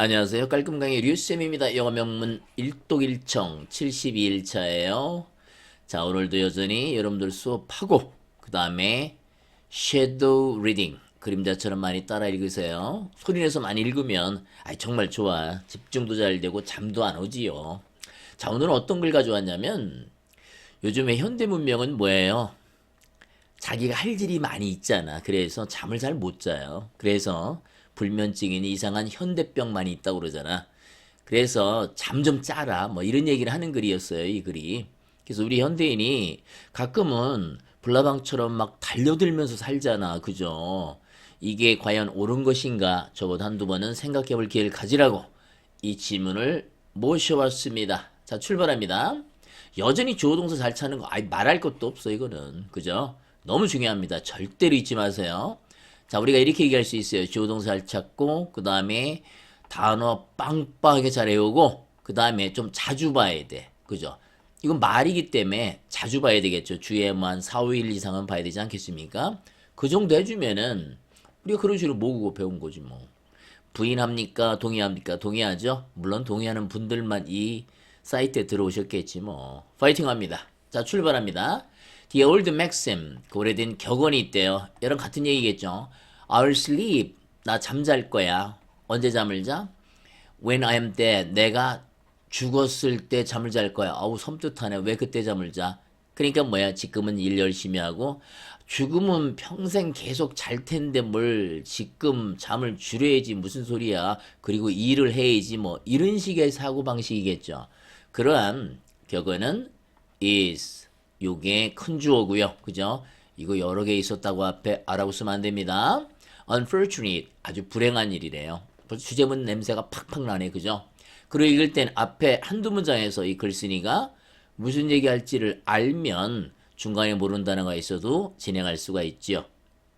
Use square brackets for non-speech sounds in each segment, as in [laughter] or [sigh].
안녕하세요. 깔끔강의 류쌤입니다. 영어 명문 1독1청 72일차예요. 자, 오늘도 여전히 여러분들 수업하고 그 다음에 섀도우 리딩 그림자처럼 많이 따라 읽으세요. 소리 내서 많이 읽으면 아 정말 좋아. 집중도 잘 되고 잠도 안 오지요. 자, 오늘은 어떤 글 가져왔냐면 요즘에 현대 문명은 뭐예요? 자기가 할 일이 많이 있잖아. 그래서 잠을 잘 못 자요. 그래서 불면증이니 이상한 현대병만이 있다고 그러잖아. 그래서 잠 좀 짜라. 뭐 이런 얘기를 하는 글이었어요. 이 글이. 그래서 우리 현대인이 가끔은 불나방처럼 막 달려들면서 살잖아. 그죠? 이게 과연 옳은 것인가? 저보다 한두 번은 생각해 볼 기회를 가지라고 이 질문을 모셔왔습니다. 자, 출발합니다. 여전히 주어 동사 잘 찾는 거, 아이, 말할 것도 없어, 이거는. 그죠? 너무 중요합니다. 절대로 잊지 마세요. 자, 우리가 이렇게 얘기할 수 있어요. 주어동사 잘 찾고, 그 다음에 단어 빵빵하게 잘 외우고, 그 다음에 좀 자주 봐야 돼. 그죠? 이건 말이기 때문에 자주 봐야 되겠죠. 주에 뭐한 4, 5일 이상은 봐야 되지 않겠습니까? 그 정도 해주면은, 우리가 그런 식으로 모으고 배운 거지, 뭐. 부인합니까? 동의합니까? 동의하죠? 물론 동의하는 분들만 이 사이트에 들어오셨겠지 뭐. 파이팅 합니다. 자, 출발합니다. The old maxim, 그 오래된 격언이 있대요. 여러분 같은 얘기겠죠? I'll sleep, 나 잠잘 거야. 언제 잠을 자? When I am dead, 내가 죽었을 때 잠을 잘 거야. 아우 섬뜩하네. 왜 그때 잠을 자? 그러니까 뭐야? 지금은 일 열심히 하고 죽으면 평생 계속 잘 텐데 뭘 지금 잠을 줄여야지 무슨 소리야? 그리고 일을 해야지 뭐 이런 식의 사고 방식이겠죠. 그러한 격언은 is 요게 큰 주어고요. 그죠? 이거 여러 개 있었다고 앞에 알아보시면 안 됩니다. Unfortunate 아주 불행한 일이래요. 벌써 주제문 냄새가 팍팍 나네. 그죠? 그리고 읽을 땐 앞에 한두 문장에서 이 글쓴이가 무슨 얘기할지를 알면 중간에 모르는 단어가 있어도 진행할 수가 있지요.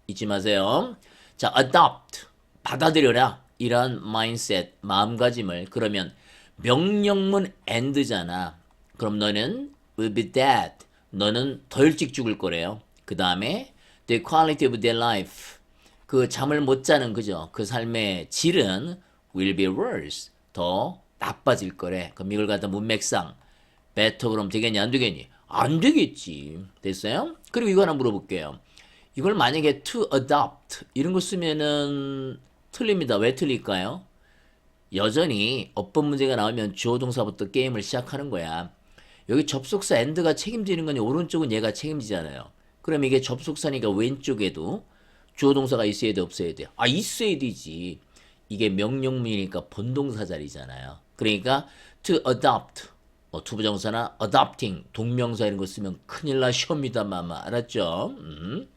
잊지 마세요. 자, adopt 받아들여라 이런 mindset 마음가짐을 그러면 명령문 and잖아. 그럼 너는 will be dead. 너는 더 일찍 죽을 거래요. 그 다음에 the quality of their life. 그 잠을 못 자는 그죠? 그 삶의 질은 will be worse. 더 나빠질 거래. 그럼 이걸 갖다 문맥상 better 그럼 되겠니 안 되겠니? 안 되겠지. 됐어요? 그리고 이거 하나 물어볼게요. 이걸 만약에 to adopt 이런 거 쓰면은 틀립니다. 왜 틀릴까요? 여전히 어법 문제가 나오면 주어 동사부터 게임을 시작하는 거야. 여기 접속사 and가 책임지는 거니 오른쪽은 얘가 책임지잖아요. 그럼 이게 접속사니까 왼쪽에도 주어 동사가 있어야 돼 없어야 돼? 아 있어야 되지. 이게 명령문이니까 본동사 자리잖아요. 그러니까 to adopt 뭐 투부정사나 adopting 동명사 이런 거 쓰면 큰일 나시옵니다만 알았죠? 음.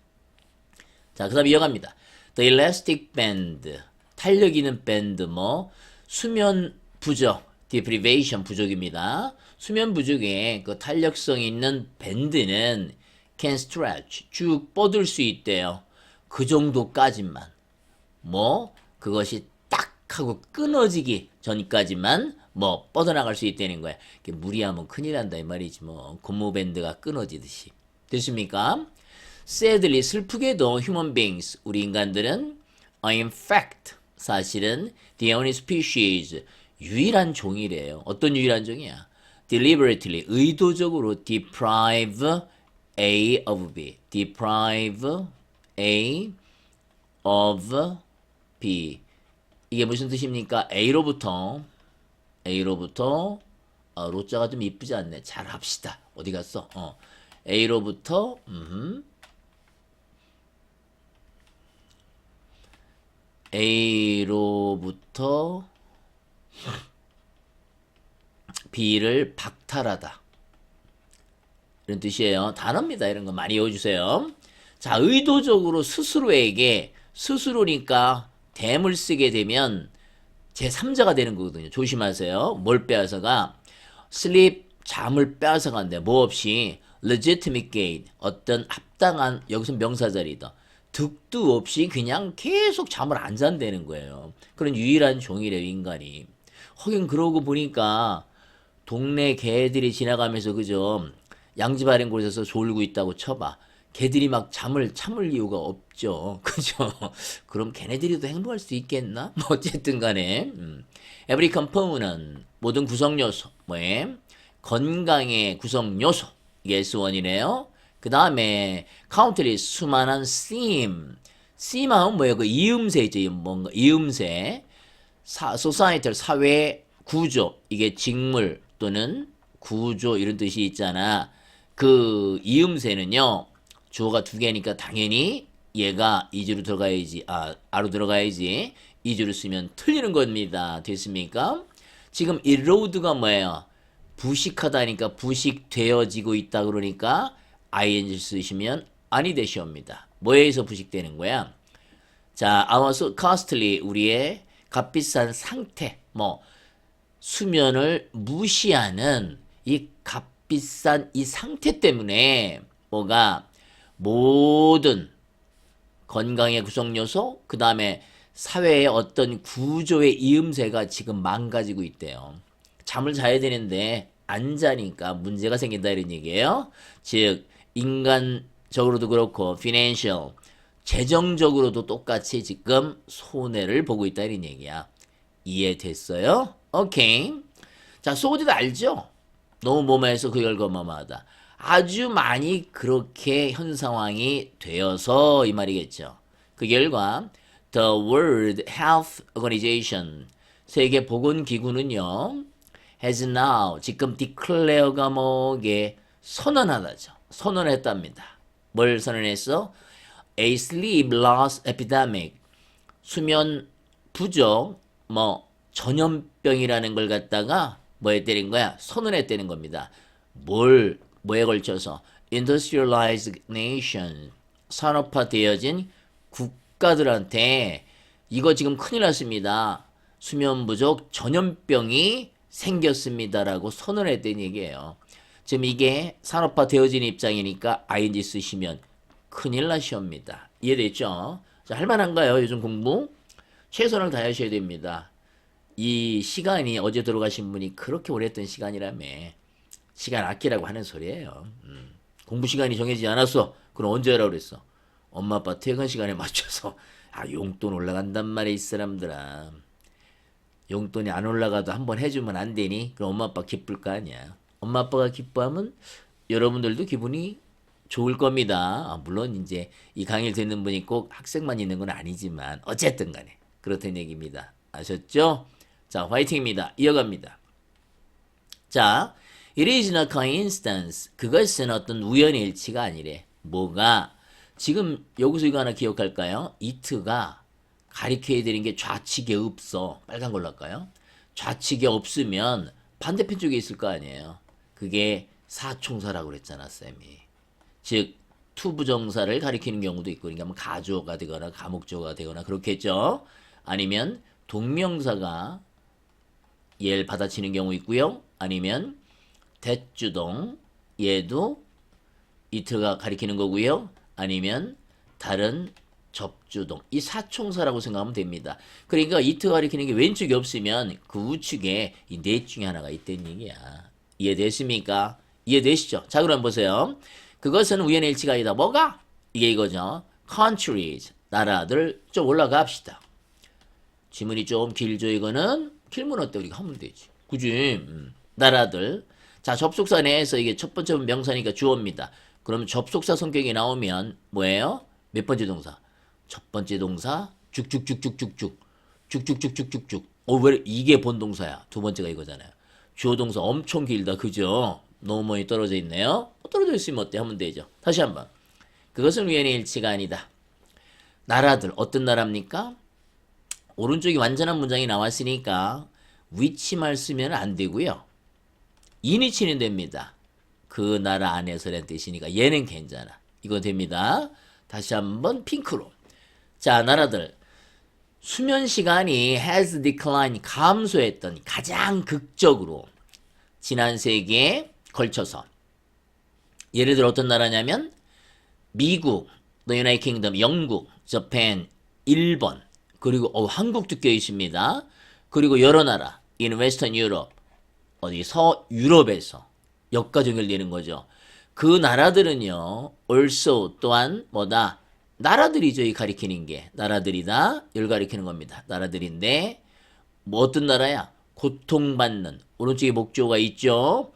자, 그다음 이어갑니다. The elastic band 탄력 있는 밴드 뭐 수면 부족 deprivation 부족입니다. 수면 부족에 그 탄력성 있는 밴드는 can stretch 쭉 뻗을 수 있대요. 그 정도까지만 뭐 그것이 딱 하고 끊어지기 전까지만 뭐 뻗어나갈 수 있다는 거야. 무리하면 큰일 난다 이 말이지 뭐 고무밴드가 끊어지듯이 됐습니까? Sadly 슬프게도 human beings 우리 인간들은 in fact 사실은 the only species 유일한 종이래요. 어떤 유일한 종이야? deliberately 의도적으로 deprive A of B deprive A of B 이게 무슨 뜻입니까? A로부터 A로부터 아, 로자가 좀 이쁘지 않네. 잘 합시다. 어디 갔어? 어. A로부터 음. A로부터 B를 박탈하다. 이런 뜻이에요. 단어입니다. 이런 거 많이 외워주세요. 자, 의도적으로 스스로에게 스스로니까 댐을 쓰게 되면 제3자가 되는 거거든요. 조심하세요. 뭘 빼앗아가? sleep, 잠을 빼앗아간대. 뭐 없이 legitimate gain, 어떤 합당한, 여기서 명사 자리다. 득도 없이 그냥 계속 잠을 안 잔다는 거예요. 그런 유일한 종이래요, 인간이. 하긴 그러고 보니까 동네 개들이 지나가면서 그죠? 아래 곳에서 졸고 있다고 쳐봐. 걔들이 막 잠을 참을 이유가 없죠. [laughs] 그죠? 그럼 걔네들이도 행복할 수 있겠나? [laughs] 뭐 어쨌든 간에 음. every component 모든 구성 요소 뭐에 건강의 구성 요소 이게 S1이네요. 그 다음에 countless 수많은 theme 뭐예요? 그 이음새 있죠. 이 뭔가 이음새 사, societal 사회 구조 이게 직물 또는 구조 이런 뜻이 있잖아. 그 이음새는요. 주어가 두 개니까 당연히 얘가 이주로 들어가야지 아 아로 들어가야지 이주로 쓰면 틀리는 겁니다. 됐습니까? 지금 erode가 뭐예요? 부식하다니까 부식되어지고 있다 그러니까 ing 쓰시면 아니 되시옵니다. 뭐에 의해서 부식되는 거야? 자, so costly 우리의 값비싼 상태 뭐 수면을 무시하는 이 값비싼 이 상태 때문에 뭐가 모든 건강의 구성 요소, 그 다음에 사회의 어떤 구조의 이음새가 지금 망가지고 있대요. 잠을 자야 되는데 안 자니까 문제가 생긴다 이런 얘기예요. 즉 인간적으로도 그렇고 financial 재정적으로도 똑같이 지금 손해를 보고 있다 이런 얘기야. 이해됐어요? 오케이. 자, 소디도 알죠? 너무 뭐뭐해서 그 결과마마하다. 아주 많이 그렇게 현 상황이 되어서 이 말이겠죠. 그 결과 The World Health Organization 세계 보건 기구는요. has now 지금 declare가 뭐게 선언하다죠. 선언했답니다. 뭘 선언했어? A sleep loss epidemic 수면 부족 뭐 전염병이라는 걸 갖다가 뭐에 때린 거야? 때린 겁니다. 뭘 뭐에 걸쳐서 industrialized nation 산업화되어진 국가들한테 이거 지금 큰일 났습니다. 수면 부족 전염병이 생겼습니다라고 선언했던 얘기예요. 지금 이게 산업화 되어진 입장이니까 ing 쓰시면 큰일 나시옵니다. 이해됐죠? 자, 할만한가요? 요즘 공부? 최선을 다하셔야 됩니다. 이 시간이 어제 들어가신 분이 그렇게 오래 했던 시간이라며 시간 아끼라고 하는 소리예요. 음. 공부 시간이 정해지지 않았어. 그럼 언제 하라고 그랬어? 엄마 아빠 퇴근 시간에 맞춰서 [laughs] 아 용돈 올라간단 말이야 이 사람들아. 용돈이 안 올라가도 한번 해주면 안 되니? 그럼 엄마 아빠 기쁠 거 아니야. 엄마 아빠가 기뻐하면 여러분들도 기분이 좋을 겁니다. 아, 물론 이제 이 강의를 듣는 분이 꼭 학생만 있는 건 아니지만 어쨌든 간에 그렇다는 얘기입니다. 아셨죠? 자, 화이팅입니다. 이어갑니다. 자, it is not coincidence. 그것은 어떤 우연의 일치가 아니래. 뭐가? 지금 여기서 이거 하나 기억할까요? it가 가리켜야 되는 게 좌측에 없어. 빨간 걸로 할까요? 좌측에 없으면 반대편 쪽에 있을 거 아니에요. 그게 사총사라고 그랬잖아, 쌤이. 즉, 투부정사를 가리키는 경우도 있고, 그러니까 뭐 가조가 되거나 가목조가 되거나 그렇겠죠. 아니면 동명사가 얘를 받아치는 경우 있고요. 아니면 대주동 얘도 이트가 가리키는 거고요. 아니면 다른 접주동 이 사총사라고 생각하면 됩니다. 그러니까 이트가 가리키는 게 왼쪽이 없으면 그 우측에 이 넷 중에 하나가 있다는 얘기야. 이해됐습니까? 이해되시죠? 자 그럼 보세요. 그것은 우연의 일치가 아니다. 뭐가? 이게 이거죠. countries 나라들 좀 올라갑시다. 지문이 좀 길죠 이거는 길면 어때 우리가 하면 되지. 그지? 음. 나라들. 자 접속사 내에서 이게 첫 번째 명사니까 주어입니다. 그러면 접속사 성격이 나오면 뭐예요? 몇 번째 동사? 첫 번째 동사 쭉쭉쭉쭉쭉쭉 쭉쭉쭉쭉쭉쭉 어 왜 이게 본동사야? 두 번째가 이거잖아요. 주어 동사 엄청 길다 그죠? 너무 많이 떨어져 있네요. 떨어져 있으면 어때? 하면 되죠. 다시 한번. 그것은 우연의 일치가 아니다. 나라들 어떤 나라입니까? 오른쪽이 완전한 문장이 나왔으니까 위치말 쓰면 안 되고요. 인위치는 됩니다. 그 나라 안에서라는 뜻이니까 얘는 괜찮아. 이거 됩니다. 다시 한번 핑크로. 자, 나라들. 수면 시간이 has declined 감소했던 가장 극적으로 지난 세기에 걸쳐서 예를 들어 어떤 나라냐면 미국, the United Kingdom, 영국, Japan, 일본 그리고 어, 한국도 껴 있습니다. 그리고 여러 나라 in Western Europe 어디 서 유럽에서 역과 정렬되는 거죠. 그 나라들은요, also 또한 뭐다? 나라들이죠, 이 가리키는 게. 나라들이다. 이걸 가리키는 겁니다. 나라들인데, 뭐 어떤 나라야? 고통받는. 오른쪽에 목조가 있죠?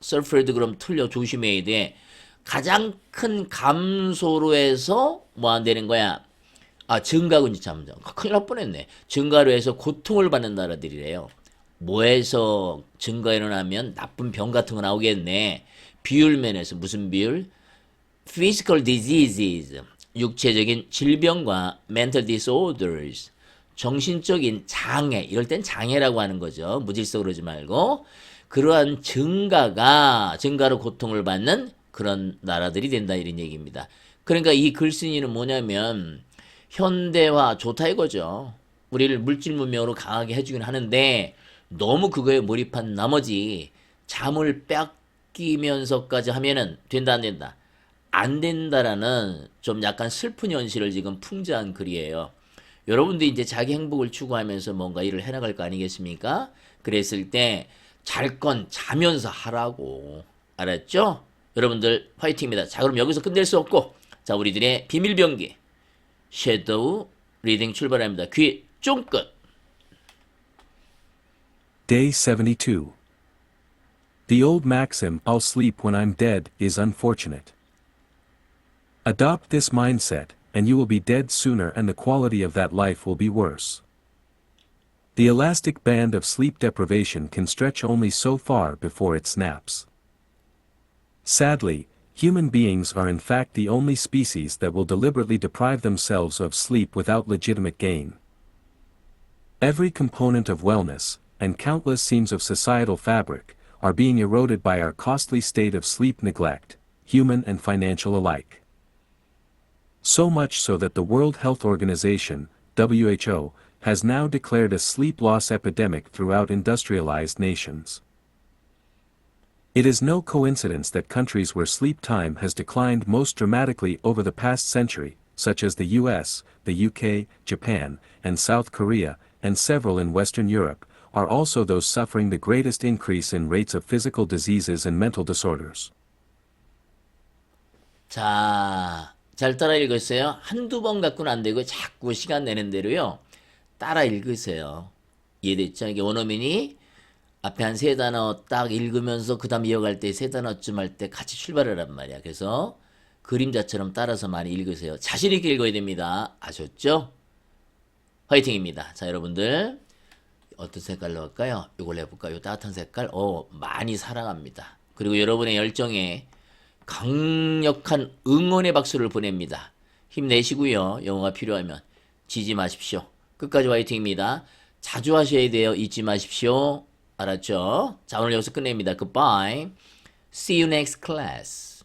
서프레드 그럼 틀려 조심해야 돼. 가장 큰 감소로 해서 뭐 안 되는 거야? 아, 증가군지 참. 큰일 날 뻔했네. 증가로 해서 고통을 받는 나라들이래요. 뭐해서 증가 일어나면 나쁜 병 같은 거 나오겠네. 비율 면에서 무슨 비율? physical diseases, 육체적인 질병과 mental disorders, 정신적인 장애, 이럴 땐 장애라고 하는 거죠. 무질서 그러지 말고. 그러한 증가가, 증가로 고통을 받는 그런 나라들이 된다, 이런 얘기입니다. 그러니까 이 글쓴이는 뭐냐면, 현대화 좋다 이거죠. 우리를 물질 문명으로 강하게 해주긴 하는데, 너무 그거에 몰입한 나머지 잠을 뺏기면서까지 하면은 된다 안 된다. 안 된다라는 좀 약간 슬픈 현실을 지금 풍자한 글이에요. 여러분도 이제 자기 행복을 추구하면서 뭔가 일을 해나갈 거 아니겠습니까? 그랬을 때 잘 건 자면서 하라고. 알았죠? 여러분들 화이팅입니다. 자, 그럼 여기서 끝낼 수 없고, 자, 우리들의 비밀병기, 섀도우 리딩 출발합니다. 귀 쫑긋. Day 72. The old maxim, I'll sleep when I'm dead, is unfortunate. Adopt this mindset, and you will be dead sooner and the quality of that life will be worse. The elastic band of sleep deprivation can stretch only so far before it snaps. Sadly, human beings are in fact the only species that will deliberately deprive themselves of sleep without legitimate gain. Every component of wellness, and countless seams of societal fabric, are being eroded by our costly state of sleep neglect, human and financial alike. So much so that the World Health Organization, WHO, has now declared a sleep loss epidemic throughout industrialized nations. It is no coincidence that countries where sleep time has declined most dramatically over the past century, such as the US, the UK, Japan, and South Korea, and several in Western Europe, are also those suffering the greatest increase in rates of physical diseases and mental disorders. 자, 잘 따라 읽으세요. 한두 번 갖고는 안 되고 자꾸 시간 내는 대로요. 따라 읽으세요. 이해됐죠? 이게 원어민이 앞에 한 세 단어 딱 읽으면서 그 다음 이어갈 때 세 단어쯤 할 때 같이 출발하란 말이야. 그래서 그림자처럼 따라서 많이 읽으세요. 자신 있게 읽어야 됩니다. 아셨죠? 화이팅입니다. 자, 여러분들. 어떤 색깔로 할까요? 이걸 해볼까요? 따뜻한 색깔? 어, 많이 사랑합니다. 그리고 여러분의 열정에 강력한 응원의 박수를 보냅니다. 힘내시고요. 영어가 필요하면 지지 마십시오. 끝까지 화이팅입니다. 자주 하셔야 돼요. 잊지 마십시오. 알았죠? 자, 오늘 여기서 끝냅니다. Goodbye. See you next class.